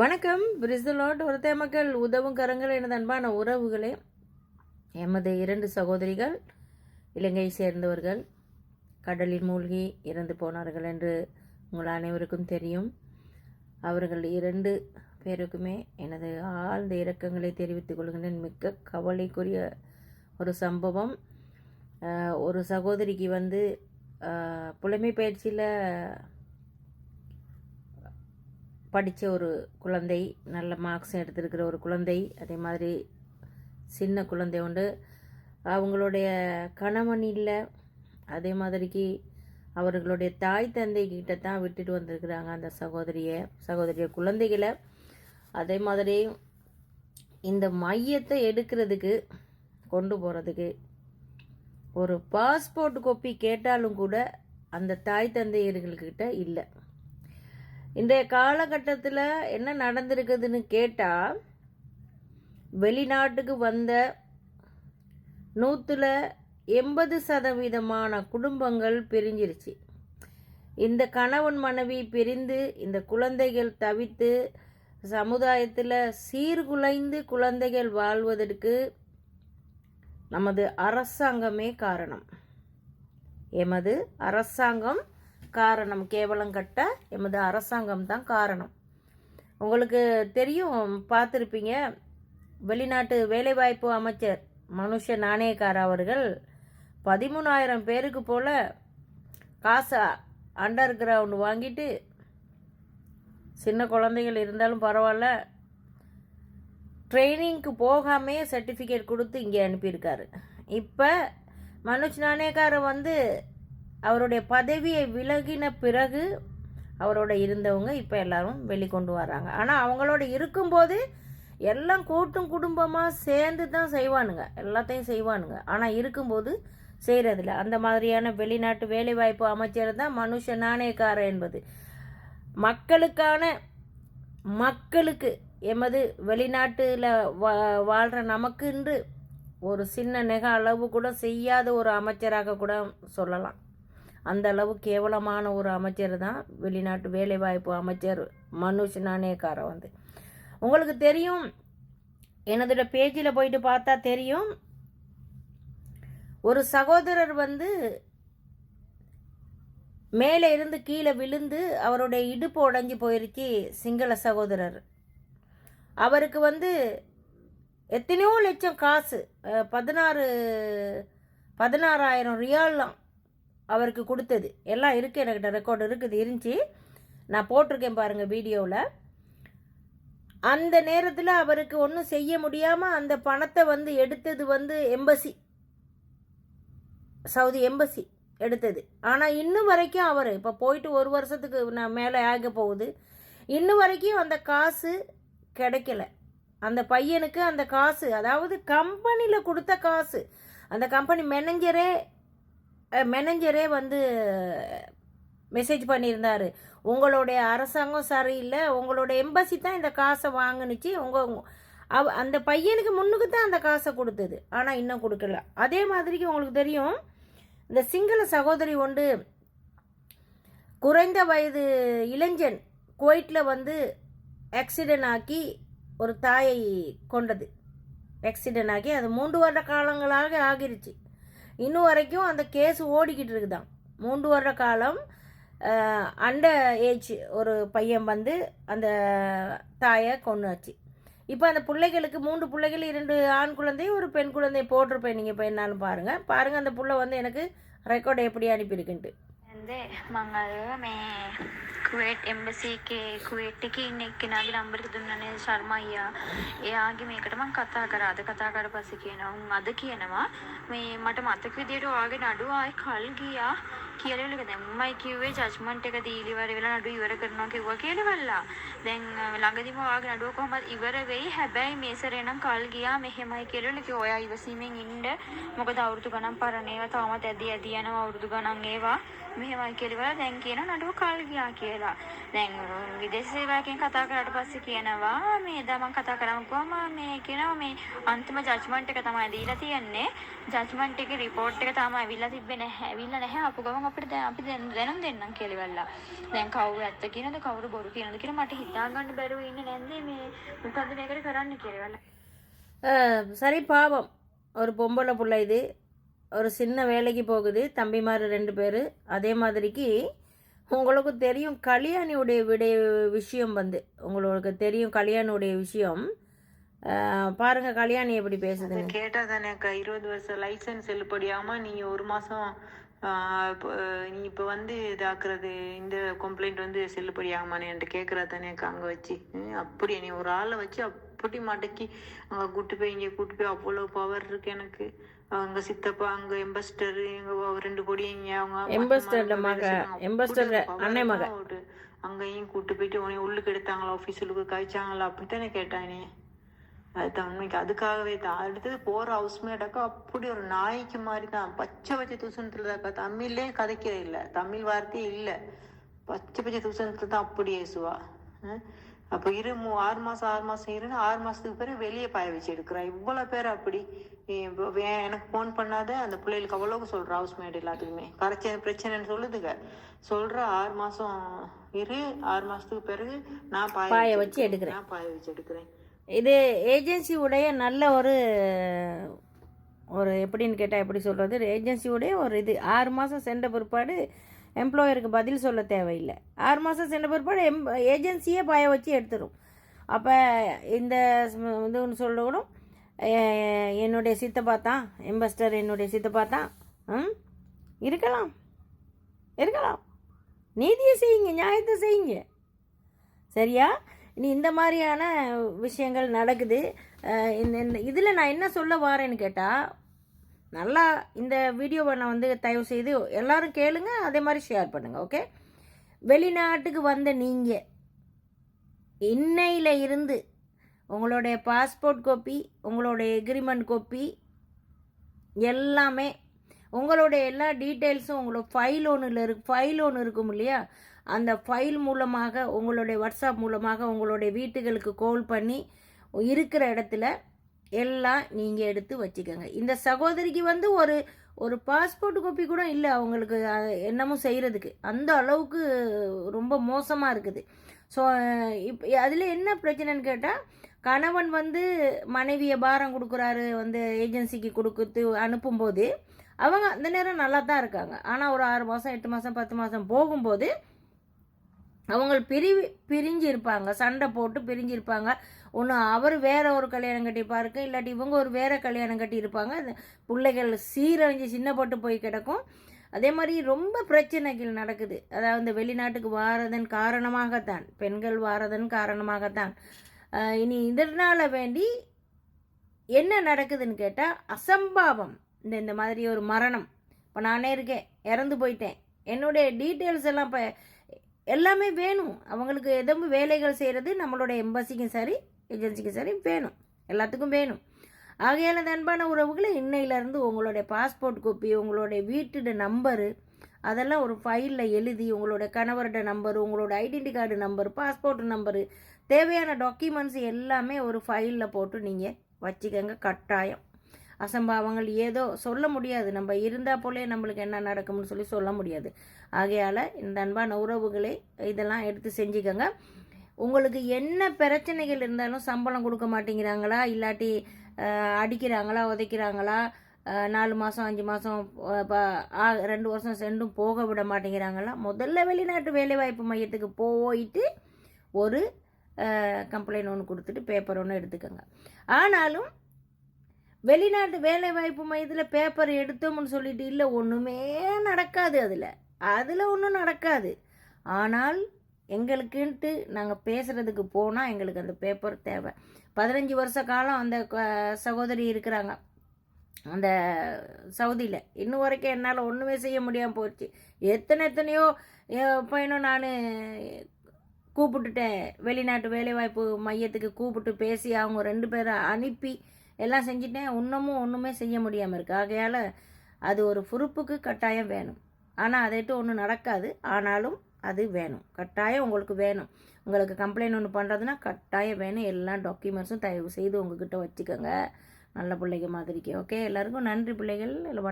வணக்கம். பிரிசலோட் ஒருத்தே மக்கள் உதவும் கரங்கள் எனது அன்பான உறவுகளே எமது இரண்டு சகோதரிகள் இலங்கையை சேர்ந்தவர்கள் கடலில் மூழ்கி இறந்து போனார்கள் என்று உங்கள் அனைவருக்கும் தெரியும். அவர்கள் இரண்டு பேருக்குமே எனது ஆழ்ந்த இரக்கங்களை தெரிவித்துக் கொள்கின்றேன். மிக்க கவலைக்குரிய ஒரு சம்பவம். ஒரு சகோதரிக்கு வந்து புலமை பயிற்சியில் படித்த ஒரு குழந்தை நல்ல மார்க்ஸ் எடுத்திருக்கிற ஒரு குழந்தை அதே மாதிரி சின்ன குழந்தை உண்டு. அவங்களுடைய கணவன் இல்லை அதே மாதிரிக்கு அவர்களுடைய தாய் தந்தை கிட்ட தான் விட்டுட்டு வந்திருக்கிறாங்க அந்த சகோதரியை சகோதரிய குழந்தைகளை. அதே மாதிரி இந்த மையத்தை எடுக்கிறதுக்கு கொண்டு போகிறதுக்கு ஒரு பாஸ்போர்ட் கோப்பி கேட்டாலும் கூட அந்த தாய் தந்தையர்கள்கிட்ட இல்லை. இன்றைய காலகட்டத்தில் என்ன நடந்திருக்குதுன்னு கேட்டால் வெளிநாட்டுக்கு வந்த நூற்றில் எண்பது சதவீதமான குடும்பங்கள் பிரிஞ்சிருச்சு. இந்த கணவன் மனைவி பிரிந்து இந்த குழந்தைகள் தவித்து சமுதாயத்தில் சீர்குலைந்து குழந்தைகள் வாழ்வதற்கு நமது அரசாங்கமே காரணம். எமது அரசாங்கம் காரணம் கேவலம் கட்ட எமது அரசாங்கம் தான் காரணம். உங்களுக்கு தெரியும் பார்த்துருப்பீங்க வெளிநாட்டு வேலைவாய்ப்பு அமைச்சர் மனுஷ நாணயக்கார் அவர்கள் பதிமூணாயிரம் பேருக்கு போல காசை அண்டர் கிரவுண்ட் வாங்கிட்டு சின்ன குழந்தைகள் இருந்தாலும் பரவாயில்ல ட்ரைனிங்க்கு போகாமே சர்டிஃபிகேட் கொடுத்து இங்கே அனுப்பியிருக்காரு. இப்போ மனுஷ் நாணயக்காரர் வந்து அவருடைய பதவியை விலகின பிறகு அவரோட இருந்தவங்க இப்போ எல்லாரும் வெளிக்கொண்டு வராங்க ஆனால் அவங்களோட இருக்கும்போது எல்லாம் கூட்டும் குடும்பமாக சேர்ந்து தான் செய்வானுங்க. எல்லாத்தையும் செய்வானுங்க. ஆனால் இருக்கும்போது செய்கிறதில்ல அந்த மாதிரியான வெளிநாட்டு வேலைவாய்ப்பு அமைச்சர் தான் மனுஷ நாணயக்காரர் என்பது. மக்களுக்கான மக்களுக்கு எமது வெளிநாட்டில் வா வாழ்கிற நமக்குன்று ஒரு சின்ன நெக அளவு கூட செய்யாத ஒரு அமைச்சராக கூட சொல்லலாம். அந்த அளவு கேவலமான ஒரு அமைச்சர் தான் வெளிநாட்டு வேலைவாய்ப்பு அமைச்சர் மனுஷ் நாணயக்கார வந்து. உங்களுக்கு தெரியும் எனதோட பேஜில் போயிட்டு பார்த்தா தெரியும் ஒரு சகோதரர் வந்து மேலே இருந்து கீழே விழுந்து அவருடைய இடுப்பு உடஞ்சி போயிருச்சு சிங்கள சகோதரர். அவருக்கு வந்து எத்தனையோ லட்சம் காசு பதினாறு பதினாறாயிரம் ரியால்லாம் அவருக்கு கொடுத்தது. எல்லாம் இருக்குது என்கிட்ட ரெக்கார்டு இருக்குது இருந்துச்சு. நான் போட்டிருக்கேன் பாருங்கள் வீடியோவில். அந்த நேரத்தில் அவருக்கு ஒன்றும் செய்ய முடியாமல் அந்த பணத்தை வந்து எடுத்தது வந்து எம்பசி சவுதி எம்பசி எடுத்தது. ஆனால் இன்னும் வரைக்கும் அவர் இப்போ போயிட்டு ஒரு வருஷத்துக்கு நான் மேலே ஆக போகுது. இன்னும் வரைக்கும் அந்த காசு கிடைக்கல. அந்த பையனுக்கு அந்த காசு அதாவது கம்பெனியில் கொடுத்த காசு அந்த கம்பெனி மேனேஜரே மேனேஜரே வந்து மெசேஜ் பண்ணியிருந்தார். உங்களுடைய அரசாங்கம் சரியில்லை உங்களோட எம்பசி தான் இந்த காசை வாங்கினுச்சு உங்கள் அவ அந்த பையனுக்கு முன்னுக்கு தான் அந்த காசை கொடுத்தது. ஆனால் இன்னும் கொடுக்கல. அதே மாதிரிக்கு உங்களுக்கு தெரியும் இந்த சிங்கள சகோதரி ஒன்று குறைந்த வயது இளைஞன் குவைட்டில் வந்து ஆக்சிடென்ட் ஆக்கி ஒரு தாயை கொண்டது. ஆக்சிடென்ட் ஆகி அது மூன்று வருட காலங்களாக ஆகிருச்சு. இன்னும் வரைக்கும் அந்த கேஸ் ஓடிக்கிட்டு இருக்குதான் மூன்று வருட காலம் அண்ட ஏஜ் ஒரு பையன் வந்து அந்த தாயை கொண்டுச்சு இப்போ அந்த பிள்ளைகளுக்கு மூன்று பிள்ளைகள் இரண்டு ஆண் குழந்தை ஒரு பெண் குழந்தை போட்டிருப்பேன் நீங்கள் இப்போ என்னான்னு பாருங்கள் பாருங்கள் அந்த பிள்ளை வந்து எனக்கு ரெக்கார்டை எப்படி அனுப்பியிருக்குன்ட்டு. ඇන්දේ මං අර මේ කුවේට් එම්බසි එකේ කුවේට් එකේ ඉන්න එක්කෙනාගේ නම්බර් එක දුන්නනේ ශර්මා අයියා. එයාගේ මේකට මං කතා කරා. අද කතා කරලා පස්සේ කියනවා උන් අද කියනවා මේ මට මතක විදියට ඔයාගේ නඩුව ආයේ කල් ගියා කියලා එක දැන් මමයි කිව්වේ ජජ්මන්ට් එක දීලි ඉවර වෙලා නඩුව ඉවර කරනවා කිව්වා කියලාවල්ලා. දැන් අ, ළඟදිම ඔයාගේ නඩුව කොහමද ඉවර වෙයි. හැබැයි මේ සැරේ නම් කල් ගියා මෙහෙමයි කියලා කිව්වා. ඔයා ඉවසීමෙන් ඉන්න. මොකද අවුරුදු ගණන් පරණ ඒවා තාමත් ඇදි ඇදි යනවා අවුරුදු ගණන් ඒවා. මෙහෙමයි කියලා දැන් කියන නඩුව කල් ගියා කියලා. දැන් විදේශ සේවකයන් කතා කරාට පස්සේ කියනවා මේ එදා මම කතා කරාම කිව්වම මේ කියනවා මේ අන්තිම ජජ්මන්ට් එක තමයි දීලා තියෙන්නේ. ජජ්මන්ට් එකේ report එක තාම ඇවිල්ලා තිබ්බේ නැහැ. ඇවිල්ලා නැහැ. අපු ගමන් අපිට දැන් අපි දැන් දැනුම් දෙන්නම් කෙලිවල්ලා. දැන් කවුරු ඇත්ත කියනද කවුරු බොරු කියනද කියලා මට හිතා ගන්න බැරුව ඉන්නේ නැන්දේ මේ මොකද්ද මේකට කරන්න කෙලිවල්ලා. அஹ், சரி பாவம் ஒரு பொம்பளை பிள்ளை இது ஒரு சின்ன வேலைக்கு போகுது தம்பிமார் ரெண்டு பேர். அதே மாதிரிக்கு உங்களுக்கு தெரியும் கல்யாணியுடைய விடைய விஷயம் வந்து உங்களுக்கு தெரியும் கல்யாணியுடைய விஷயம். பாருங்க கல்யாணி எப்படி பேசுது கேட்டா தானே அக்கா இருபது வருஷம் லைசன்ஸ் செல்லுபடியாம நீங்க ஒரு மாசம் நீ இப்போ, நீ வந்து இதாக்குறது இந்த கம்ப்ளைண்ட் வந்து செல்லுபடியாகுமான்னு என்கிட்ட கேட்குறா தானே அக்கா வச்சு. அப்படியே அப்படி நீ ஒரு ஆளை வச்சு அப்படி மடக்கி அங்க கூட்டு போய் இங்க கூட்டு போய் அவ்வளவு பவர் இருக்கு எனக்கு. அங்க சித்தப்பா அங்க எம்பஸ்டர் எங்க ரெண்டு பொடியங்க அவங்க எம்பஸ்டர்ல மக. எம்பஸ்டர் power மக. அங்கேயும் கூட்டு போயிட்டு உன்னை உள்ளுக்கு எடுத்தாங்களா ஆபீஸுக்கு காய்ச்சாங்களா அப்படித்தானே கேட்டானே. அதுதான் உண்மைக்கு. அதுக்காகவே தான். அடுத்தது போற ஹவுஸ்மேடாக்கா அப்படி ஒரு நாய்க்கு மாதிரி தான். பச்சை பச்சை தூசணத்துலதாக்கா தமிழ்லயே கதைக்கிற இல்ல. தமிழ் வார்த்தையே இல்ல. பச்சை பச்சை தூசணத்துல தான் அப்படி ஏசுவா அப்ப இரு மூ ஆறு மாசம் ஆறு மாசம் இருன்னு ஆறு மாசத்துக்கு பிறகு வெளியே பாய வச்சு எடுக்கிறா இவ்வளவு பேர் அப்படி. எனக்கு போன் பண்ணாத அந்த பிள்ளைகளுக்கு அவ்வளவு சொல்றா ஹவுஸ்மேட் எல்லாத்துக்குமே. பிரச்சனை பிரச்சனைன்னு சொல்லுதுங்க. சொல்ற ஆறு மாசம் இரு ஆறு மாசத்துக்கு பிறகு நான் பாய வச்சு எடுக்கிறேன். நான் பாய வச்சு எடுக்கிறேன். இது ஏஜென்சியுடைய நல்ல ஒரு ஒரு எப்படின்னு கேட்டால் எப்படி சொல்கிறது ஏஜென்சியுடைய ஒரு இது. ஆறு மாதம் சென்ற பிற்பாடு எம்ப்ளாயருக்கு பதில் சொல்ல தேவையில்லை. ஆறு மாதம் சென்ற பிற்பாடு எம் ஏஜென்சியே பாய வச்சு எடுத்துரும். அப்போ இந்த இது ஒன்று சொல்லக்கூடும் என்னுடைய சித்தப்பா தான் எம்பஸ்டர் என்னுடைய சித்தப்பா தான் ம் இருக்கலாம். இருக்கலாம். நீதியை செய்யுங்க நியாயத்தை செய்யுங்க. சரியா? இனி இந்த மாதிரியான விஷயங்கள் நடக்குது. இந்த இந்த இதில் நான் என்ன சொல்ல வரேன்னு கேட்டால் நல்லா இந்த வீடியோவை நான் வந்து தயவு செய்து எல்லாரும் கேளுங்க அதே மாதிரி ஷேர் பண்ணுங்கள் ஓகே வெளிநாட்டுக்கு வந்த நீங்கள் இன்னையில இருந்து உங்களுடைய பாஸ்போர்ட் காப்பி உங்களுடைய எக்ரிமெண்ட் காப்பி எல்லாமே உங்களுடைய எல்லா டீட்டெயில்ஸும் உங்களோட ஃபைல் ஒன்றில் இருக்கு ஃபைல் ஒன்று இருக்கும் இல்லையா? அந்த ஃபைல் மூலமாக உங்களுடைய வாட்ஸ்அப் மூலமாக உங்களுடைய வீட்டுகளுக்கு கால் பண்ணி இருக்கிற இடத்துல எல்லாம் நீங்கள் எடுத்து வச்சுக்கோங்க. இந்த சகோதரிக்கு வந்து ஒரு ஒரு பாஸ்போர்ட் காப்பி கூட இல்லை அவங்களுக்கு என்னமோ என்னமும் செய்கிறதுக்கு அந்த அளவுக்கு ரொம்ப மோசமாக இருக்குது. ஸோ இப் அதில் என்ன பிரச்சனைன்னு கேட்டால் கணவன் வந்து மனைவியை பாரம் கொடுக்குறாரு வந்து ஏஜென்சிக்கு கொடுக்குறது அனுப்பும்போது அவங்க அந்த நேரம் நல்லா தான் இருக்காங்க. ஆனால் ஒரு ஆறு மாதம் எட்டு மாதம் பத்து மாதம் போகும்போது அவங்க பிரிவி பிரிஞ்சு இருப்பாங்க சண்டை போட்டு பிரிஞ்சு இருப்பாங்க ஒன்று அவர் வேற ஒரு கல்யாணம் கட்டிப்பாருக்கு இல்லாட்டி இவங்க ஒரு வேற கல்யாணம் கட்டி இருப்பாங்க அந்த பிள்ளைகள் சீரழிஞ்சு சின்னப்பட்டு போய் கிடக்கும். அதே மாதிரி ரொம்ப பிரச்சனைகள் நடக்குது. அதாவது இந்த வெளிநாட்டுக்கு வாரதன் காரணமாகத்தான் பெண்கள் வாரதன் காரணமாகத்தான். இனி இதனால் வேண்டி என்ன நடக்குதுன்னு கேட்டால் அசம்பாவம். இந்த இந்த மாதிரி ஒரு மரணம். இப்போ நானே இருக்கேன் இறந்து போயிட்டேன். என்னுடைய டீட்டெயில்ஸ் எல்லாம் இப்போ எல்லாமே வேணும். அவங்களுக்கு எதுவும் வேலைகள் செய்கிறது நம்மளோட எம்பசிக்கும் சரி ஏஜென்சிக்கு சரி வேணும். எல்லாத்துக்கும் வேணும். ஆகையால் அந்த அன்பான உறவுகளை இன்னையிலேருந்து உங்களுடைய பாஸ்போர்ட் கோப்பி உங்களுடைய வீட்டோட நம்பரு அதெல்லாம் ஒரு ஃபைலில் எழுதி உங்களோட கணவரோட நம்பர் உங்களோட identity card number passport number தேவையான டாக்குமெண்ட்ஸ் எல்லாமே ஒரு ஃபைலில் போட்டு நீங்கள் வச்சுக்கோங்க. கட்டாயம். அசம்பாவங்கள் ஏதோ சொல்ல முடியாது. நம்ம இருந்தால் போலே நம்மளுக்கு என்ன நடக்கும்னு சொல்லி சொல்ல முடியாது. ஆகையால் இந்த அன்பான உறவுகளை இதெல்லாம் எடுத்து செஞ்சுக்கோங்க. உங்களுக்கு என்ன பிரச்சனைகள் இருந்தாலும் சம்பளம் கொடுக்க மாட்டேங்கிறாங்களா? இல்லாட்டி அடிக்கிறாங்களா? உதைக்கிறாங்களா? நாலு மாதம் அஞ்சு மாதம் ரெண்டு வருஷம் சென்றும் போக விட மாட்டேங்கிறாங்களா? முதல்ல வெளிநாட்டு வேலைவாய்ப்பு மையத்துக்கு போயிட்டு ஒரு கம்ப்ளைண்ட் ஒன்று கொடுத்துட்டு பேப்பர் ஒன்று எடுத்துக்கோங்க. ஆனாலும் வெளிநாட்டு வேலைவாய்ப்பு மையத்தில் பேப்பர் எடுத்தோம்னு சொல்லிட்டு இல்லை ஒன்றுமே நடக்காது அதில். அதில் ஒன்றும் நடக்காது. ஆனால் எங்களுக்குன்ட்டு நாங்கள் பேசுகிறதுக்கு போனால் எங்களுக்கு அந்த பேப்பர் தேவை. பதினஞ்சு வருஷ காலம் அந்த க- சகோதரி இருக்கிறாங்க. அந்த சவுதியில். இன்னும் வரைக்கும் என்னால் ஒன்றுமே செய்ய முடியாமல் போச்சு. எத்தனை எத்தனையோ பையனும் நான் கூப்பிட்டுட்டேன். வெளிநாட்டு வேலைவாய்ப்பு மையத்துக்கு கூப்பிட்டு பேசி அவங்க ரெண்டு பேரை அனுப்பி எல்லாம் செஞ்சுட்டேன். இன்னமும் ஒன்றுமே செய்ய முடியாமல் இருக்குது ஆகையால் அது ஒரு பொறுப்புக்கு கட்டாயம் வேணும். ஆனால் அதைட்டு ஒன்றும் நடக்காது. ஆனாலும் அது வேணும். கட்டாயம் உங்களுக்கு வேணும். உங்களுக்கு கம்ப்ளைண்ட் ஒன்று பண்ணுறதுன்னா கட்டாயம் வேணும். எல்லா டாக்குமெண்ட்ஸும் தயவு செய்து உங்ககிட்ட வச்சுக்கோங்க. நல்ல பிள்ளைங்க மாதிரிக்கு. ஓகே எல்லாருக்கும் நன்றி பிள்ளைகள். இல்லை